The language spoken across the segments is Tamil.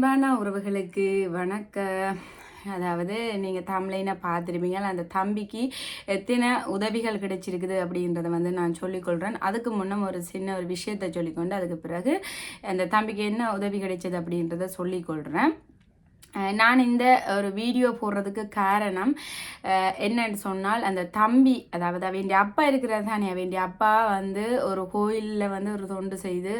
அன்பான உறவுகளுக்கு வணக்கம். அதாவது நீங்கள் தமிழினை பார்த்துருப்பீங்க. அந்த தம்பிக்கு எத்தனை உதவிகள் கிடைச்சிருக்குது அப்படின்றத வந்து நான் சொல்லிக்கொள்கிறேன் அதுக்கு முன்னம் ஒரு சின்ன ஒரு விஷயத்தை சொல்லிக்கொண்டு அதுக்கு பிறகு அந்த தம்பிக்கு என்ன உதவி கிடைச்சது அப்படின்றத சொல்லிக்கொள்கிறேன் நான் இந்த ஒரு வீடியோ போடுறதுக்கு காரணம் என்னன்னு சொன்னால் அந்த தம்பி அதாவது அவன் அப்பா இருக்கிறது தானே அவன் அப்பா வந்து ஒரு கோயிலில் வந்து ஒரு தொண்டு செய்து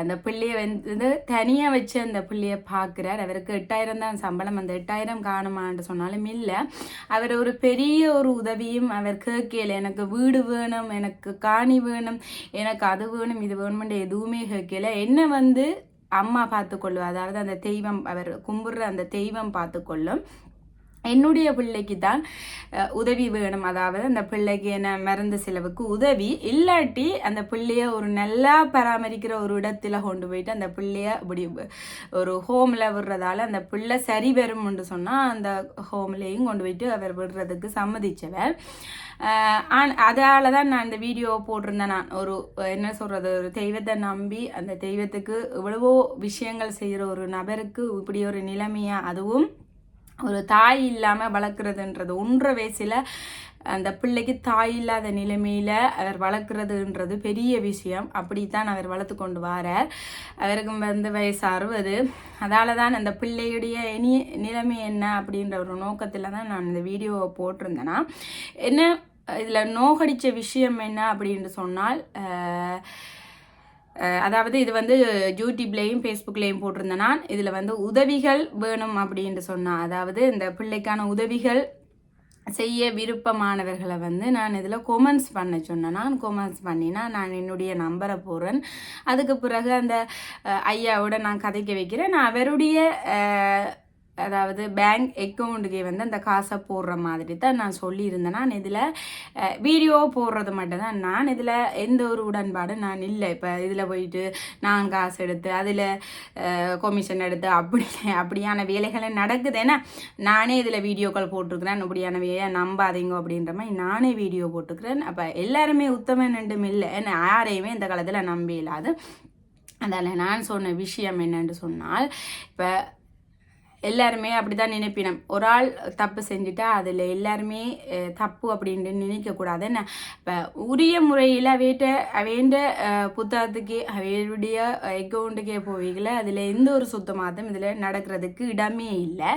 அந்த பிள்ளையை வந்து தனியாக வச்சு அந்த பிள்ளையை பார்க்குறார் அவருக்கு எட்டாயிரம் தான் சம்பளம் அந்த எட்டாயிரம் காணுமான்னு சொன்னாலும் இல்லை. அவர் ஒரு பெரிய ஒரு உதவியும் அவர் கேட்கல. எனக்கு வீடு வேணும் எனக்கு காணி வேணும் எனக்கு அது வேணும் இது வேணுமென்று எதுவுமே கேட்கல. என்ன வந்து அம்மா பார்த்துக்கொள்ளும். அதாவது அந்த தெய்வம் அவர் கும்பிடுற அந்த தெய்வம் பார்த்துக்கொள்ளும். என்னுடைய பிள்ளைக்கு தான் உதவி வேணும். அதாவது அந்த பிள்ளைக்கு என்ன மருந்து செலவுக்கு உதவி. இல்லாட்டி அந்த பிள்ளைய ஒரு நல்லா பராமரிக்கிற ஒரு இடத்துல கொண்டு போயிட்டு அந்த பிள்ளைய இப்படி ஒரு ஹோமில் விடுறதால அந்த பிள்ளை சரி வரும்னு சொன்னால் அந்த ஹோம்லேயும் கொண்டு போயிட்டு அவர் விடுறதுக்கு சம்மதித்தவர் அதால் தான் நான் இந்த வீடியோ போட்டிருந்தேன் நான். ஒரு என்ன சொல்கிறது ஒரு தெய்வத்தை நம்பி அந்த தெய்வத்துக்கு இவ்வளவோ விஷயங்கள் செய்கிற ஒரு நபருக்கு இப்படி ஒரு நிலைமையாக அதுவும் ஒரு தாய் இல்லாமல் வளர்க்குறதுன்றது ஒன்றரை வயசில் அந்த பிள்ளைக்கு தாய் இல்லாத நிலைமையில் அவர் வளர்க்குறதுன்றது பெரிய விஷயம். அப்படித்தான் அவர் வளர்த்து கொண்டு வரார். அவருக்கு வந்து வயசு அறுபது. அதால தான் அந்த பிள்ளையுடைய இனி நிலைமை என்ன அப்படின்ற ஒரு நோக்கத்தில் தான் நான் இந்த வீடியோவை போட்டிருந்தேன்னா என்ன இதில் நோகடித்த விஷயம் என்ன அப்படின்னு சொன்னால் அதாவது இது வந்து யூடியூப்லேயும் ஃபேஸ்புக்லேயும் போட்டிருந்தேன் நான். இதில் வந்து உதவிகள் வேணும் அப்படின்ட்டு சொன்னான் அதாவது இந்த பிள்ளைக்கான உதவிகள் செய்ய விருப்பமானவர்களை வந்து நான் இதில் கொமெண்ட்ஸ் பண்ண சொன்னேன். நான் கொமெண்ட்ஸ் பண்ணினா நான் என்னுடைய நம்பரை போடுறேன். அதுக்கு பிறகு அந்த ஐயாவோட நான் கதைக்க வைக்கிறேன். நான் அவருடைய அதாவது பேங்க் அக்கௌண்ட்டுக்கே வந்து அந்த காசை போடுற மாதிரி தான் நான் சொல்லியிருந்தேன். நான் இதில் வீடியோ போடுறது மட்டும்தான் நான் இதில் எந்த ஒரு உடன்பாடும் நான் இல்லை. இப்போ இதில் போயிட்டு நான் காசு எடுத்து அதில் கொமிஷன் எடுத்து அப்படி அப்படியான வேலைகளை நடக்குது. ஏன்னா நானே இதில் வீடியோக்கள் போட்டிருக்கிறேன். இப்படியான வேலையை நம்பாதீங்க அப்படின்ற மாதிரி நானே வீடியோ போட்டுக்கிறேன் அப்போ எல்லாருமே உத்தமன் ரெண்டும் இல்லை. ஏன்னா யாரையுமே இந்த காலத்தில் நம்பி இல்லாது அதனால் நான் சொன்ன விஷயம் என்னென்று சொன்னால் இப்போ எல்லாருமே அப்படிதான் நினைப்பினம். ஒரு ஆள் தப்பு செஞ்சுட்டா அதில் எல்லாருமே தப்பு அப்படின்ட்டு நினைக்கக்கூடாது என்ன? இப்போ உரிய முறையில் அவையிட்ட வேண்ட புத்தகத்துக்கே அவையுடைய அக்கௌண்ட்டுக்கே போவீங்கள அதில் எந்த ஒரு சுத்தமாதம் இதில் நடக்கிறதுக்கு இடமே இல்லை.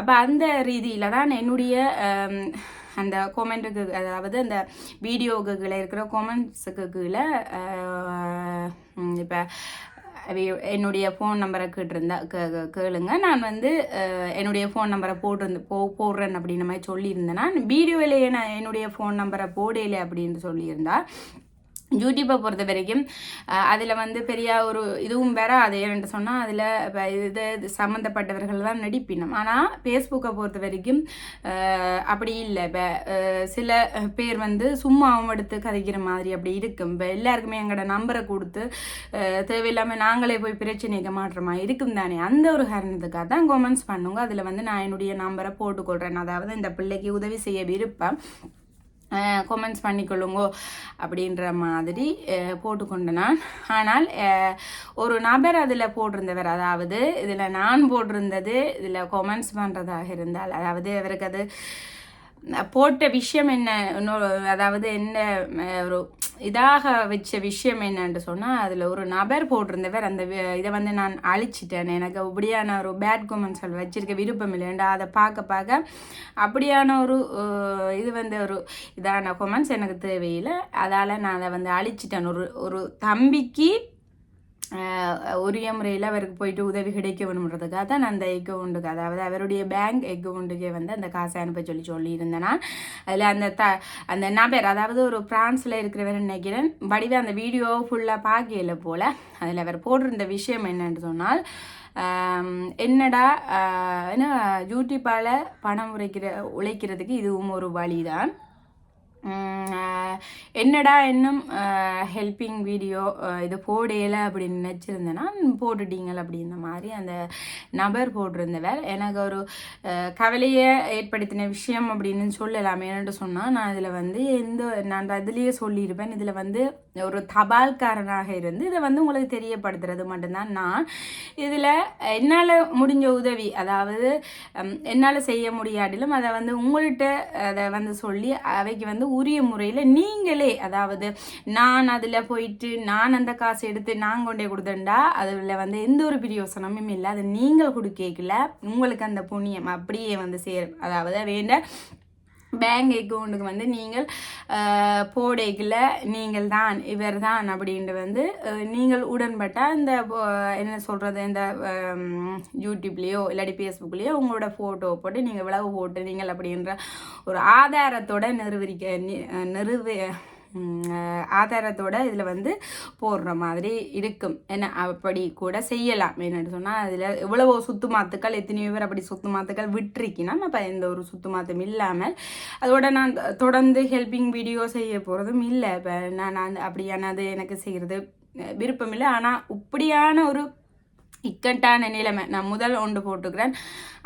அப்போ அந்த ரீதியில் தான் என்னுடைய அந்த கொமெண்ட்டுக்கு அதாவது அந்த வீடியோக்கு இருக்கிற கொமெண்ட்ஸுக்கு கீழே இப்போ என்னுடைய ஃபோன் நம்பரை கேட்டிருந்தா கே கேளுங்க. நான் வந்து என்னுடைய ஃபோன் நம்பரை போட்டிருந்து போ போடுறேன் அப்படின்ற மாதிரி சொல்லியிருந்தேன்னா வீடியோவிலேயே நான் என்னுடைய ஃபோன் நம்பரை போடலை அப்படின்னு சொல்லியிருந்தா யூடியூப்பை பொறுத்த வரைக்கும் அதில் வந்து பெரிய ஒரு இதுவும் வேற அது ஏன்னு சொன்னால் அதில் இப்போ இது இது சம்மந்தப்பட்டவர்கள் தான் நடிப்பினம். ஆனால் ஃபேஸ்புக்கை பொறுத்த வரைக்கும் அப்படி இல்லை. இப்போ சில பேர் வந்து சும்மா அவன் எடுத்து கதைக்கிற மாதிரி அப்படி இருக்கும். இப்போ எல்லாருக்குமே எங்களோட நம்பரை கொடுத்து தேவையில்லாமல் நாங்களே போய் பிரச்சனைக்க மாற்றமா இருக்கும் தானே? அந்த ஒரு காரணத்துக்காக தான் கொமெண்ட்ஸ் பண்ணுங்க. அதில் வந்து நான் என்னுடைய நம்பரை போட்டுக்கொள்கிறேன் அதாவது இந்த பிள்ளைக்கு உதவி செய்ய விருப்பம். கொமெண்ட்ஸ் பண்ணிக்கொள்ளுங்கோ அப்படின்ற மாதிரி போட்டுக்கொண்டு நான். ஆனால் ஒரு நபர் அதில் போட்டிருந்தவர் அதாவது இதில் நான் போட்டிருந்தது இதில் கொமெண்ட்ஸ் பண்ணுறதாக இருந்தால் அதாவது அவருக்கு அது போட்ட விஷயம் என்ன இன்னொரு அதாவது என்ன ஒரு இதாக வச்ச விஷயம் என்னன்னு சொன்னால் அதில் ஒரு நபர் போட்டிருந்தவர் அந்த இதை வந்து நான் அழிச்சிட்டேன். எனக்கு அப்படியான ஒரு பேட் கொமெண்ட்ஸ்கள் வச்சிருக்க விருப்பம் இல்லைண்டா அதை பார்க்க பார்க்க அப்படியான ஒரு இது வந்து ஒரு இதான கொமெண்ட்ஸ் எனக்கு தேவையில்லை. அதால் நான் அதை வந்து அழிச்சிட்டேன். ஒரு ஒரு தம்பிக்கு உரிய முறையில் அவருக்கு போயிட்டு உதவி கிடைக்க வேணுன்றதுக்காக தான் நான் அந்த அக்கௌண்ட்டுக்கு அதாவது அவருடைய பேங்க் அக்கௌண்ட்டுக்கே வந்து அந்த காசை அனுப்ப சொல்லி சொல்லியிருந்தேன் நான் அதில் அந்த த அந்த நபர் அதாவது ஒரு பிரான்ஸில் இருக்கிறவர் நினைக்கிறேன் வடிவ அந்த வீடியோ ஃபுல்லாக பார்க்கல போல் அதில் அவர் போட்டிருந்த விஷயம் என்னன்னு சொன்னால் என்னடா என்ன யூடியூப்பால் பணம் உழைக்கிற உழைக்கிறதுக்கு இதுவும் ஒரு வழிதான். தான் என்னடா இன்னும் ஹெல்பிங் வீடியோ இது போடையில அப்படின்னு நினச்சிருந்தேன்னா போட்டுட்டீங்கள் அப்படின்ற மாதிரி அந்த நபர் போட்டிருந்தவர். எனக்கு ஒரு கவலையை ஏற்படுத்தின விஷயம் அப்படின்னு சொல்லலாம் என்னட்டு சொன்னால் நான் இதில் வந்து எந்த நான் அதுலேயே சொல்லியிருப்பேன். இதில் வந்து ஒரு தபால்காரனாக இருந்து இதை வந்து உங்களுக்கு தெரியப்படுத்துறது மட்டும்தான். நான் இதில் என்னால் முடிஞ்ச உதவி அதாவது என்னால் செய்ய முடியாட்டிலும் அதை வந்து உங்கள்கிட்ட அதை வந்து சொல்லி அவைக்கு வந்து உரிய முறையில் நீங்களே அதாவது நான் அதில் போயிட்டு நான் அந்த காசு எடுத்து நான் கொண்டே கொடுத்தேன்டா அதில் வந்து எந்த ஒரு பிரியோசனமும் இல்லை. அது நீங்கள் கொடுக்கல உங்களுக்கு அந்த புண்ணியம் அப்படியே வந்து சேரும். அதாவது வேண்ட பேங்க் அக்கௌண்ட்டுக்கு வந்து நீங்கள் போடைக்கில் நீங்கள் தான் இவர் தான் அப்படின்ட்டு வந்து நீங்கள் உடன்பட்டால் இந்த என்ன சொல்கிறது இந்த யூடியூப்லேயோ இல்லாட்டி ஃபேஸ்புக்லேயோ உங்களோட ஃபோட்டோ போட்டு நீங்கள் விளவு போட்டு நீங்கள் அப்படின்ற ஒரு ஆதாரத்தோட நிறுவரிக்க நிறுவ ஆதாரத்தோட இதில் வந்து போடுற மாதிரி இருக்கும். என்ன அப்படி கூட செய்யலாம் என்னென்னு சொன்னால் அதில் எவ்வளவோ சுத்து மாத்துக்கள் எத்தனையோ பேர் அப்படி சுத்து மாத்துக்கள் விட்டுருக்கினா நம்ம எந்த ஒரு சுத்து மாத்தம் இல்லாமல் அதோட நான் தொடர்ந்து ஹெல்பிங் வீடியோ செய்ய போகிறதும் இல்லை. இப்போ நான் நான் அப்படியானது எனக்கு செய்கிறது விருப்பம் இல்லை. ஆனால் இப்படியான ஒரு இக்கட்டான நிலைமை நான் முதல் ஒன்று போட்டுக்கிறேன்.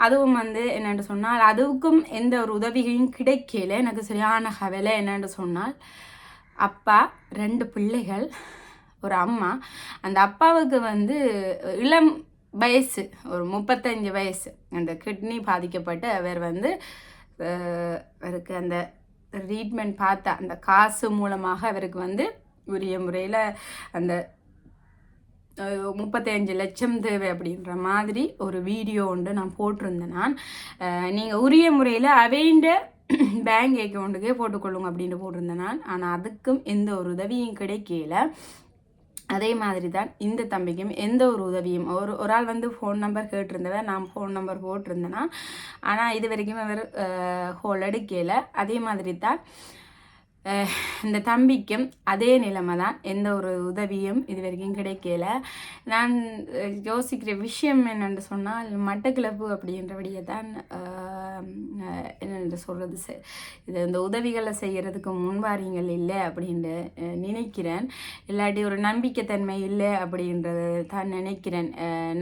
அதுவும் வந்து என்னென்று சொன்னால் அதுக்கும் எந்த ஒரு உதவியும் கிடைக்கல. எனக்கு சரியான கவலை என்னென்று சொன்னால் அப்பா ரெண்டு பிள்ளைகள் ஒரு அம்மா. அந்த அப்பாவுக்கு வந்து இளம் வயசு ஒரு முப்பத்தஞ்சு வயசு. அந்த கிட்னி பாதிக்கப்பட்டு அவர் வந்து அவருக்கு அந்த ட்ரீட்மெண்ட் பார்த்தா அந்த காசு மூலமாக அவருக்கு வந்து உரிய முறையில் அந்த முப்பத்தஞ்சு லட்சம் தேவை அப்படின்ற மாதிரி ஒரு வீடியோ ஒன்று நான் போட்டிருந்தேன் நான். நீங்கள் உரிய முறையில் அவைண்ட பேங்க் அக்கௌண்ட்டுக்கே போட்டுக்கொள்ளுங்க அப்படின்னு போட்டிருந்தேன் நான் ஆனால் அதுக்கும் எந்த ஒரு உதவியும் கிடைக்கல. அதே மாதிரி தான் இந்த தம்பிக்கும் எந்த ஒரு உதவியும். ஒரு ஒரு ஆள் வந்து ஃபோன் நம்பர் கேட்டிருந்தவ நான் ஃபோன் நம்பர் போட்டிருந்தேன்னா ஆனால் இது வரைக்கும் அவர் ஹோல் எடுக்கல அதே மாதிரி தான் இந்த தம்பிக்கும் அதே நிலைமை தான் எந்த ஒரு உதவியும் இது வரைக்கும் கிடைக்கல. நான் யோசிக்கிற விஷயம் என்னென்று சொன்னால் மட்டக்கிழப்பு அப்படின்றபடியே தான் என்னென்று சொல்கிறது இது இந்த உதவிகளை செய்கிறதுக்கு முன்வாரியங்கள் இல்லை அப்படின்ட்டு நினைக்கிறேன். இல்லாட்டி ஒரு நம்பிக்கைத்தன்மை இல்லை அப்படின்றது தான் நினைக்கிறேன்.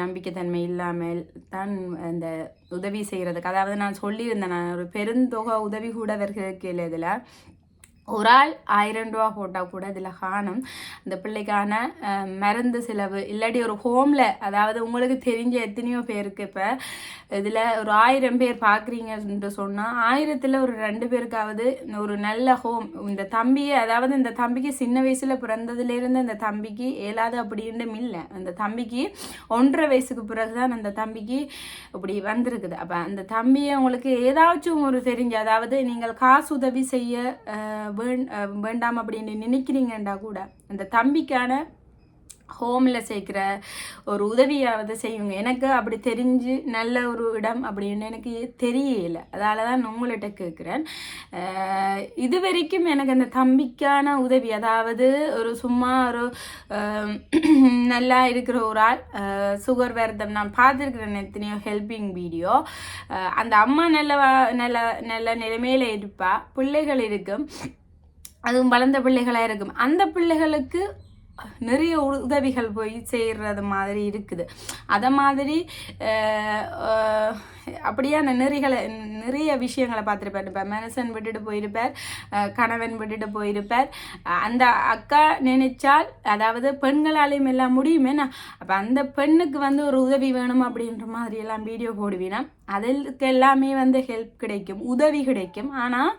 நம்பிக்கைத்தன்மை இல்லாமல் தான் அந்த உதவி செய்கிறதுக்கு அதாவது நான் சொல்லியிருந்தேன் நான் ஒரு பெருந்தொகை உதவி கூட அவர்களுக்கு இல்லை இதில் ஒரு ஆள் ஆயிரம் ரூபா போட்டால் கூட இதில் காணும். அந்த பிள்ளைக்கான மருந்து செலவு இல்லாட்டி ஒரு ஹோமில் அதாவது உங்களுக்கு தெரிஞ்ச எத்தனையோ பேருக்கு இப்போ இதில் ஒரு ஆயிரம் பேர் பார்க்குறீங்கன்ட்டு சொன்னால் ஆயிரத்தில் ஒரு ரெண்டு பேருக்காவது ஒரு நல்ல ஹோம் இந்த தம்பியை அதாவது இந்த தம்பிக்கு சின்ன வயசில் பிறந்ததுலேருந்து இந்த தம்பிக்கு ஏலாது அப்படின்னு இல்லை. அந்த தம்பிக்கு ஒன்றரை வயசுக்கு பிறகு தான் அந்த தம்பிக்கு இப்படி வந்திருக்குது. அப்போ அந்த தம்பியை உங்களுக்கு ஏதாச்சும் ஒரு தெரிஞ்ச அதாவது நீங்கள் காசு உதவி செய்ய வேண்டாம் அப்படின்னு நினைக்கிறீங்கண்டா கூட. அந்த தம்பிக்கான ஹோமில் சேர்க்குற ஒரு உதவியாவது செய்யுங்க. எனக்கு அப்படி தெரிஞ்சு நல்ல ஒரு இடம் அப்படின்னு எனக்கு தெரியல. அதால தான் உங்கள்கிட்ட கேட்குறேன் இது வரைக்கும் எனக்கு அந்த தம்பிக்கான உதவி அதாவது ஒரு சும்மா ஒரு நல்லா இருக்கிற ஒரு ஆள் சுகர் விரதம் நான் பார்த்துருக்குறேன் எத்தனையோ ஹெல்பிங் வீடியோ அந்த அம்மா நல்ல நல்ல நல்ல நிலைமையில் இருப்பா. பிள்ளைகள் இருக்கும். அதுவும் வளர்ந்த பிள்ளைகளாக இருக்கும். அந்த பிள்ளைகளுக்கு நிறைய உதவிகள் போய் செய்கிறது மாதிரி இருக்குது. அதை மாதிரி அப்படியே அந்த நெறிகளை நிறைய விஷயங்களை பார்த்துருப்பார். இப்போ மனசன் விட்டுட்டு போயிருப்பார் கணவன் விட்டுட்டு போயிருப்பார். அந்த அக்கா நினைச்சால் அதாவது பெண்களாலையும் எல்லாம் முடியுமே நான் அப்போ அந்த பெண்ணுக்கு வந்து ஒரு உதவி வேணும் அப்படின்ற மாதிரி எல்லாம் வீடியோ போடுவீனா அதற்கு எல்லாமே வந்து ஹெல்ப் கிடைக்கும் உதவி கிடைக்கும். ஆனால்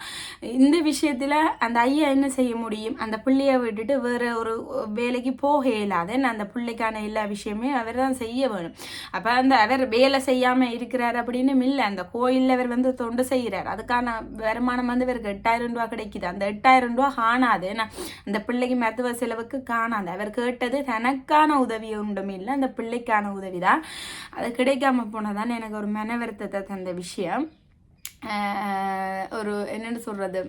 இந்த விஷயத்தில் அந்த ஐயா என்ன செய்ய முடியும்? அந்த பிள்ளையை விட்டுட்டு வேறு ஒரு வேலைக்கு போக இயலாது. அந்த பிள்ளைக்கான எல்லா விஷயமே அவர் தான் செய்ய வேணும். அப்போ அந்த அவர் வேலை செய்யாமல் இருக்கிறார் அப்படி அப்படின்னு இல்லை. அந்த கோயிலில் இவர் வந்து தொண்டு செய்கிறார் அதுக்கான வருமானம் வந்து இவருக்கு எட்டாயிரம் ரூபா கிடைக்குது. அந்த எட்டாயிரம் ரூபா காணாது. ஏன்னா அந்த பிள்ளைக்கு மருத்துவ செலவுக்கு காணாது. அவர் கேட்டது தனக்கான உதவி ஒன்றும் இல்லை. அந்த பிள்ளைக்கான உதவி தான் அது கிடைக்காம போனதான் எனக்கு ஒரு மன வருத்தத்தை தந்த விஷயம். ஒரு என்னென்னு சொல்கிறது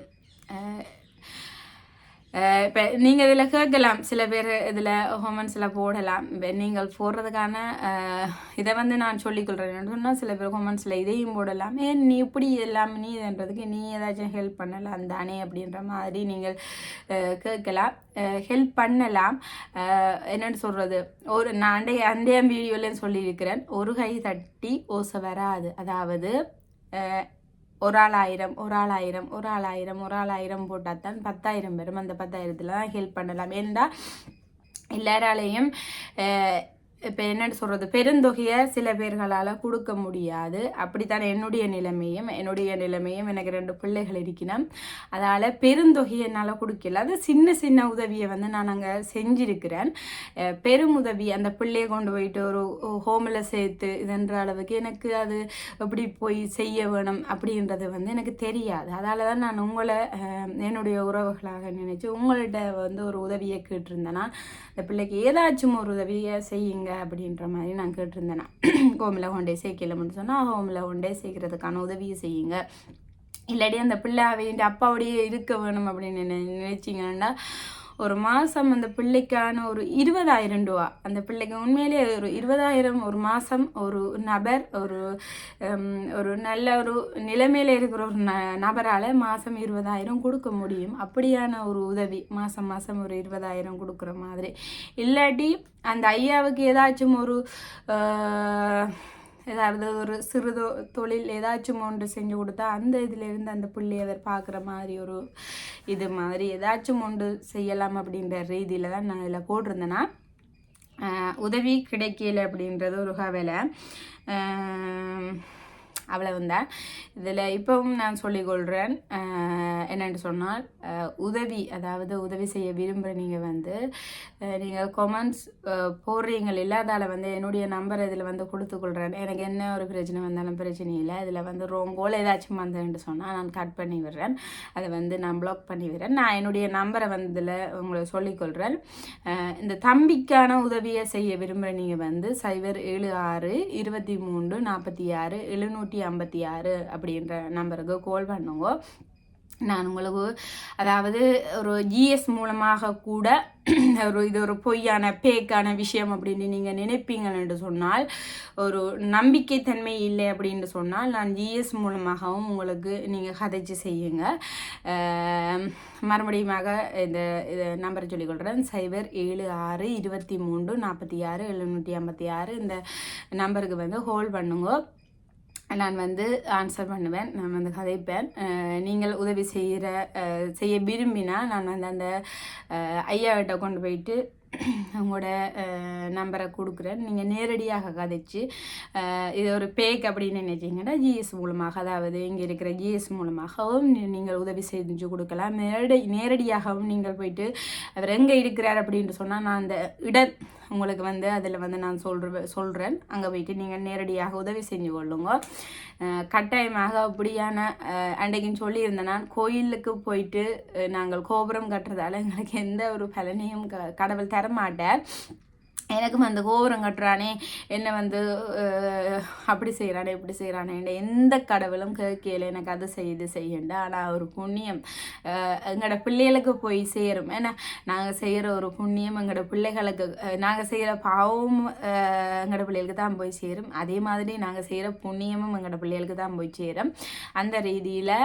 Eh, இப்போ நீங்கள் இதில் கேட்கலாம். சில பேர் இதில் ஹோமன்ஸில் போடலாம். இப்போ நீங்கள் போடுறதுக்கான eh, இதை வந்து நான் சொல்லிக்கொள்கிறேன் சொன்னால் சில பேர் ஹோமன்ஸில் இதையும் போடலாம். ஏன் நீ இப்படி எல்லாம் நீ இதுன்றதுக்கு நீ ஏதாச்சும் ஹெல்ப் பண்ணலாம் தானே அப்படின்ற மாதிரி நீங்கள் eh, கேட்கலாம். ஹெல்ப் பண்ணலாம். என்னென்னு சொல்கிறது ஒரு நான் அண்டைய அண்டைய வீடியோலேயும் சொல்லியிருக்கிறேன். ஒரு கை தட்டி ஓசை வராது. அதாவது ஒரு ஆள் ஆயிரம் ஒரு ஆள் ஆயிரம் ஒரு ஆள் ஆயிரம் ஒரு ஆள் ஆயிரம் போட்டால் தான் பத்தாயிரம் வரும். அந்த பத்தாயிரத்தில் தான் ஹெல்ப் பண்ணலாம். ஏன்டா எல்லாராலையும் இப்போ என்னென்னு சொல்கிறது பெருந்தொகையை சில பேர்களால் கொடுக்க முடியாது. அப்படித்தான் என்னுடைய நிலைமையும் என்னுடைய நிலைமையும் எனக்கு ரெண்டு பிள்ளைகள் இருக்கணும் அதால் பெருந்தொகையை என்னால் கொடுக்கல. அது சின்ன சின்ன உதவியை வந்து நான் அங்கே செஞ்சிருக்கிறேன். பெருமுதவி பெரும் உதவி அந்த பிள்ளையை கொண்டு போயிட்டு ஒரு ஹோமில் சேர்த்து இதுன்ற அளவுக்கு எனக்கு அது எப்படி போய் செய்ய வேணும் அப்படின்றது வந்து எனக்கு தெரியாது. அதால் தான் நான் உங்களை என்னுடைய உறவுகளாக நினச்சி உங்கள்கிட்ட வந்து ஒரு உதவியை கேட்டிருந்தேன்னா இந்த பிள்ளைக்கு ஏதாச்சும் ஒரு உதவியை செய்யுங்க அப்படின்ற மாதிரி நான் கேட்டிருந்தேன்னா ஹோமில் ஹோண்டே சேர்க்கல மட்டும் சொன்னால் ஹோமில் ஹோண்டே சேர்க்கறதுக்கான உதவியை செய்யுங்க. இல்லாட்டி அந்த பிள்ளை அவன் அப்பாவோடையே இருக்க வேணும் அப்படின்னு நினைச்சிங்கன்னா ஒரு மாதம் அந்த பிள்ளைக்கான ஒரு இருபதாயிரம் ரூபா. அந்த பிள்ளைக்கு உண்மையிலேயே ஒரு இருபதாயிரம் ஒரு மாதம் ஒரு நபர் ஒரு ஒரு நல்ல ஒரு நிலைமையில் இருக்கிற ஒரு ந நபரால் மாதம் இருபதாயிரம் கொடுக்க முடியும். அப்படியான ஒரு உதவி மாதம் மாதம் ஒரு இருபதாயிரம் கொடுக்குற மாதிரி. இல்லாட்டி அந்த ஐயாவுக்கு ஏதாச்சும் ஒரு ஏதாவது ஒரு சிறு தொ- தொழில் ஏதாச்சும் ஒன்று செஞ்சு கொடுத்தா அந்த இதுலேருந்து அந்த பிள்ளையை அதை பார்க்குற மாதிரி ஒரு இது மாதிரி ஏதாச்சும் ஒன்று செய்யலாம் அப்படின்ற ரீதியில் தான் நான் இதில் போட்டிருந்தேன்னா உதவி கிடைக்கல அப்படின்றது ஒரு கவலை அவ்வளவுதான். இதில் இப்போவும் நான் சொல்லிக்கொள்கிறேன் என்னென்று சொன்னால் உதவி அதாவது உதவி செய்ய விரும்புகிற நீங்கள் வந்து நீங்கள் கொமெண்ட்ஸ் போடுறீங்க இல்லாதால வந்து என்னுடைய நம்பர் இதில் வந்து கொடுத்துக்கொள்கிறேன் எனக்கு என்ன ஒரு பிரச்சனை வந்தாலும் பிரச்சனை இல்லை. இதில் வந்து ரோங்கோல் ஏதாச்சும் வந்தேன்னு சொன்னால் நான் கட் பண்ணி விடுறேன். அதை வந்து நான் பிளாக் பண்ணி விடுறேன். நான் என்னுடைய நம்பரை வந்து இதில் உங்களுக்கு சொல்லிக்கொள்கிறேன் இந்த தம்பிக்கான உதவியை செய்ய விரும்புகிற நீங்கள் வந்து சைபர் ஏழு ஆறு இருபத்தி மூன்று நாற்பத்தி ஆறு எழுநூற்றி நூற்றி ஐம்பத்தி ஆறு அப்படின்ற நம்பருக்கு கால் பண்ணுங்க. நான் உங்களுக்கு அதாவது ஒரு ஜிஎஸ் மூலமாக கூட ஒரு இது ஒரு பொய்யான பேக்கான விஷயம் அப்படின்னு நீங்கள் நினைப்பீங்கன்னு சொன்னால் ஒரு நம்பிக்கைத்தன்மை இல்லை அப்படின்னு சொன்னால் நான் ஜிஎஸ் மூலமாகவும் உங்களுக்கு நீங்கள் கதைச்சு செய்யுங்க. மறுபடியுமாக இந்த இது நம்பரை சொல்லிக்கொள்கிறேன் சைபர் ஏழு ஆறு இருபத்தி மூன்று நாற்பத்தி ஆறு எழுநூற்றி ஐம்பத்தி ஆறு இந்த நம்பருக்கு வந்து ஹோல்ட் பண்ணுங்க. நான் வந்து ஆன்சர் பண்ணுவேன். நான் வந்து கதைப்பேன். நீங்கள் உதவி செய்கிற செய்ய விரும்பினா நான் வந்து அந்த ஐயாவிட்ட கொண்டு போயிட்டு உங்களோட நம்பரை கொடுக்குறேன். நீங்கள் நேரடியாக கதைச்சு இது ஒரு பேக் அப்படின்னு நினைச்சிங்கன்னா ஜிஎஸ் மூலமாக அதாவது இங்கே இருக்கிற ஜிஎஸ் மூலமாகவும் நீங்கள் உதவி செஞ்சு கொடுக்கலாம். நேரடி நேரடியாகவும் நீங்கள் போயிட்டு அவர் எங்கே இருக்கிறார் அப்படின்ட்டு சொன்னால் நான் அந்த இட உங்களுக்கு வந்து அதில் வந்து நான் சொல்ற சொல்கிறேன் அங்கே போயிட்டு நீங்கள் நேரடியாக உதவி செஞ்சு கொள்ளுங்க. கட்டாயமாக அப்படியான அன்றைக்குன்னு சொல்லியிருந்தேன் நான் கோயிலுக்கு போயிட்டு நாங்கள் கோபுரம் கட்டுறதால எங்களுக்கு எந்த ஒரு பலனையும் க கடவுள் தரமாட்டார். எனக்கும் அந்த கோபுரம் கட்டுறானே என்ன வந்து அப்படி செய்கிறானே இப்படி செய்கிறானே எந்த கடவுளும் கேட்கல எனக்கு அது செய்து செய்யண்டா. ஆனால் ஒரு புண்ணியம் எங்களோட பிள்ளைகளுக்கு போய் சேரும். ஏன்னா நாங்கள் செய்கிற ஒரு புண்ணியம் எங்களோட பிள்ளைகளுக்கு நாங்கள் செய்கிற பாவம் எங்களோட பிள்ளைகளுக்கு தான் போய் சேரும். அதே மாதிரி நாங்கள் செய்கிற புண்ணியமும் எங்களோட பிள்ளைகளுக்கு தான் போய் சேரும். அந்த ரீதியில்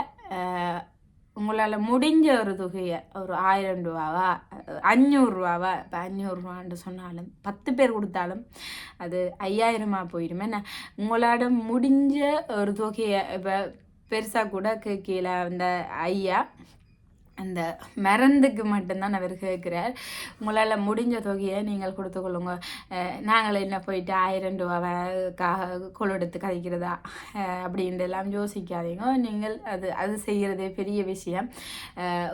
உங்களால் முடிஞ்ச ஒரு தொகையை ஒரு ஆயிரம் ரூபாவா அஞ்சூறுரூவாவா இப்போ அஞ்சூறுரூவான்னு சொன்னாலும் பத்து பேர் கொடுத்தாலும் அது ஐயாயிரமா போயிடும். என்ன? உங்களால் முடிஞ்ச ஒரு தொகையை இப்போ பெருசாக கூட கீழே அந்த ஐயா அந்த மருந்துக்கு மட்டும்தான் அவர் கேட்குறார் உங்களால் முடிஞ்ச தொகையை நீங்கள் கொடுத்துக்கொள்ளுங்க நாங்கள் என்ன போயிட்டு ஆயிரம் ரூபாவை கா கொள்ளெடுத்து கதைக்கிறதா? அஹ் அப்படின்ட்டு எல்லாம் யோசிக்காதீங்க. நீங்கள் அது அது செய்கிறதே பெரிய விஷயம்.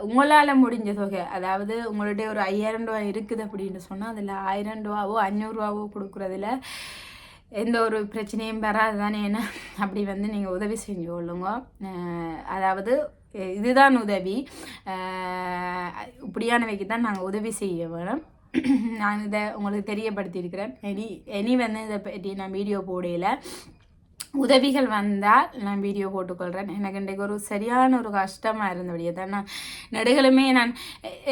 உங்களால் முடிஞ்ச தொகை அதாவது உங்களுடைய ஒரு ஐயாயிரம் ரூபா இருக்குது அப்படின்னு சொன்னால் அதில் ஆயிரம் ரூபாவோ அஞ்சூறுரூவாவோ கொடுக்குறதுல எந்த ஒரு பிரச்சனையும் வராது தானே என்ன? அப்படி வந்து நீங்கள் உதவி செஞ்சு கொள்ளுங்க. அதாவது இதுதான் உதவி. இப்படியானவைக்கு தான் நாங்கள் உதவி செய்ய வேணும். நான் இதை உங்களுக்கு தெரியப்படுத்தியிருக்கிறேன். இனி இனி வந்து இதை பற்றி நான் வீடியோ போடையில் உதவிகள் வந்தால் நான் வீடியோ போட்டுக்கொள்கிறேன் எனக்கு இன்றைக்கு ஒரு சரியான ஒரு கஷ்டமாக இருந்தபடியே தான். நான் நடுகளுமே நான்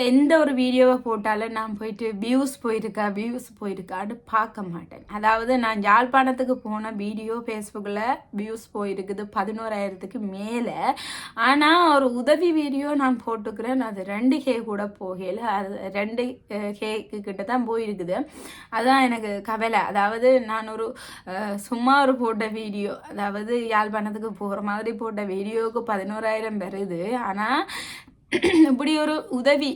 எந்த ஒரு வீடியோவை போட்டாலும் நான் போயிட்டு வியூஸ் போயிருக்கா வியூஸ் போயிருக்கான்னு பார்க்க மாட்டேன். அதாவது நான் யாழ்ப்பாணத்துக்கு போன வீடியோ ஃபேஸ்புக்கில் வியூஸ் போயிருக்குது பதினோராயிரத்துக்கு மேலே. ஆனால் ஒரு உதவி வீடியோ நான் போட்டுக்கிறேன். அது ரெண்டு கே கூட போகல. அது ரெண்டு கேக்கு கிட்ட தான் போயிருக்குது. அதுதான் எனக்கு கவலை. அதாவது நான் ஒரு சும்மா ஒரு போட்ட வீடியோ அதாவது யாழ்ப்பாணத்துக்கு போகிற மாதிரி போட்ட வீடியோவுக்கு பதினோராயிரம் வருது ஆனால் இப்படி ஒரு உதவி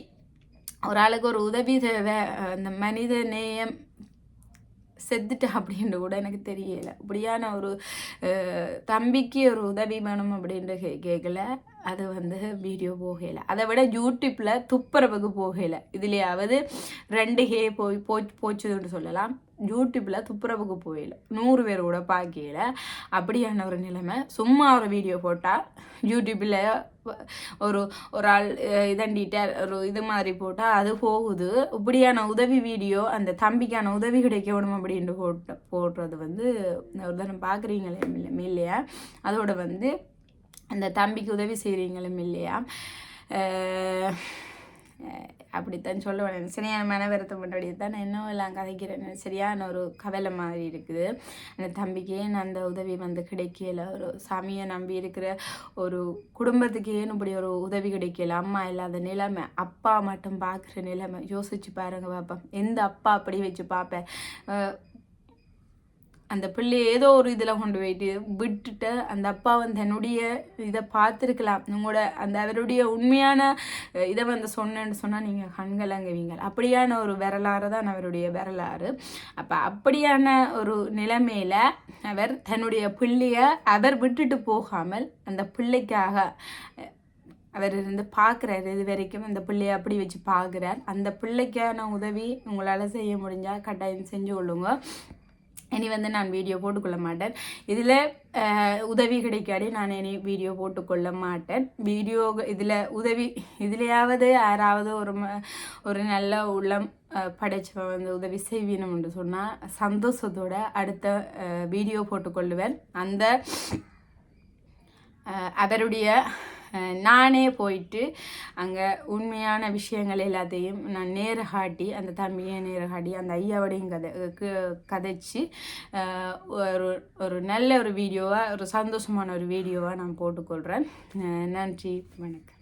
ஒரு ஆளுக்கு ஒரு உதவி தேவை அந்த மனித நேயம் செத்துட்டு அப்படின்ற கூட எனக்கு தெரியல. இப்படியான ஒரு தம்பிக்கு ஒரு உதவி வேணும் அப்படின்ற கே கேட்கல அது வந்து வீடியோ போகலை. அதை விட யூடியூப்பில் துப்புரவுக்கு போகலை. இதுலேயாவது ரெண்டு ஹே போய் போச்சு போச்சுன்னு சொல்லலாம். யூடியூப்பில் துப்புரவுக்கு போயில நூறு பேர் கூட பார்க்கல. அப்படியான ஒரு நிலைமை. சும்மா ஒரு வீடியோ போட்டால் யூடியூப்பில் ஒரு ஒரு ஆள் இதண்டிட்ட ஒரு இது மாதிரி போட்டால் அது போகுது. இப்படியான உதவி வீடியோ அந்த தம்பிக்கான உதவி கிடைக்கணும் அப்படின்ட்டு போட்ட போடுறது வந்து ஒரு தரம் பார்க்குறீங்களே இல்லையா? அதோட வந்து அந்த தம்பிக்கு உதவி செய்கிறீங்களும் இல்லையா? அப்படித்தான் சொல்லுவேன். சரியான மன வருத்தம் முன்னாடி தான் நான் இன்னும் எல்லாம் கதைக்கிறேன். சரியான ஒரு கவலை மாதிரி இருக்குது. அந்த தம்பிக்கே நான் அந்த உதவி வந்து கிடைக்கல? ஒரு சாமியை நம்பி இருக்கிற ஒரு குடும்பத்துக்கு ஏன் இப்படி ஒரு உதவி கிடைக்கல? அம்மா இல்லாத நிலைமை அப்பா மட்டும் பார்க்குற நிலைமை. யோசிச்சு பாருங்க பார்ப்பேன் எந்த அப்பா அப்படி வச்சு பார்ப்பேன்? அந்த பிள்ளை ஏதோ ஒரு இதில் கொண்டு போயிட்டு விட்டுட்டு அந்த அப்பா வந்து என்னுடைய இதை பார்த்துருக்கலாம். உங்களோட அந்த அவருடைய உண்மையான இதை வந்து சொன்னேன்னு சொன்னால் நீங்கள் கண்கலங்குவீங்க. அப்படியான ஒரு வரலாறு தான் அவருடைய வரலாறு. அப்போ அப்படியான ஒரு நிலைமையில் அவர் தன்னுடைய பிள்ளையை அவர் விட்டுட்டு போகாமல் அந்த பிள்ளைக்காக அவர் இருந்து பார்க்குறாரு. இது வரைக்கும் அந்த பிள்ளைய அப்படி வச்சு பார்க்குறார். அந்த பிள்ளைக்கான உதவி உங்களால் செய்ய முடிஞ்சால் கட்டாயம் செஞ்சு கொள்ளுங்க. இனி வந்து நான் வீடியோ போட்டுக்கொள்ள மாட்டேன். இதில் உதவி கிடைக்காடி நான் இனி வீடியோ போட்டுக்கொள்ள மாட்டேன். வீடியோ இதில் உதவி இதுலையாவது யாராவது ஒரு ஒரு நல்ல உள்ளம் படைச்சவன் வந்து உதவி செய்வீனம்னு சொன்னால் சந்தோஷத்தோட அடுத்த வீடியோ போட்டுக்கொள்ளுவேன். அந்த அவருடைய நானே போயிட்டு அங்கே உண்மையான விஷயங்கள் எல்லாத்தையும் நான் நேரகாட்டி அந்த தம்பியை நேரகாட்டி அந்த ஐயாவோடையும் கதை கதைச்சி ஒரு ஒரு நல்ல ஒரு வீடியோவாக ஒரு சந்தோஷமான ஒரு வீடியோவாக நான் போட்டுக்கொள்கிறேன் நன்றி வணக்கம்.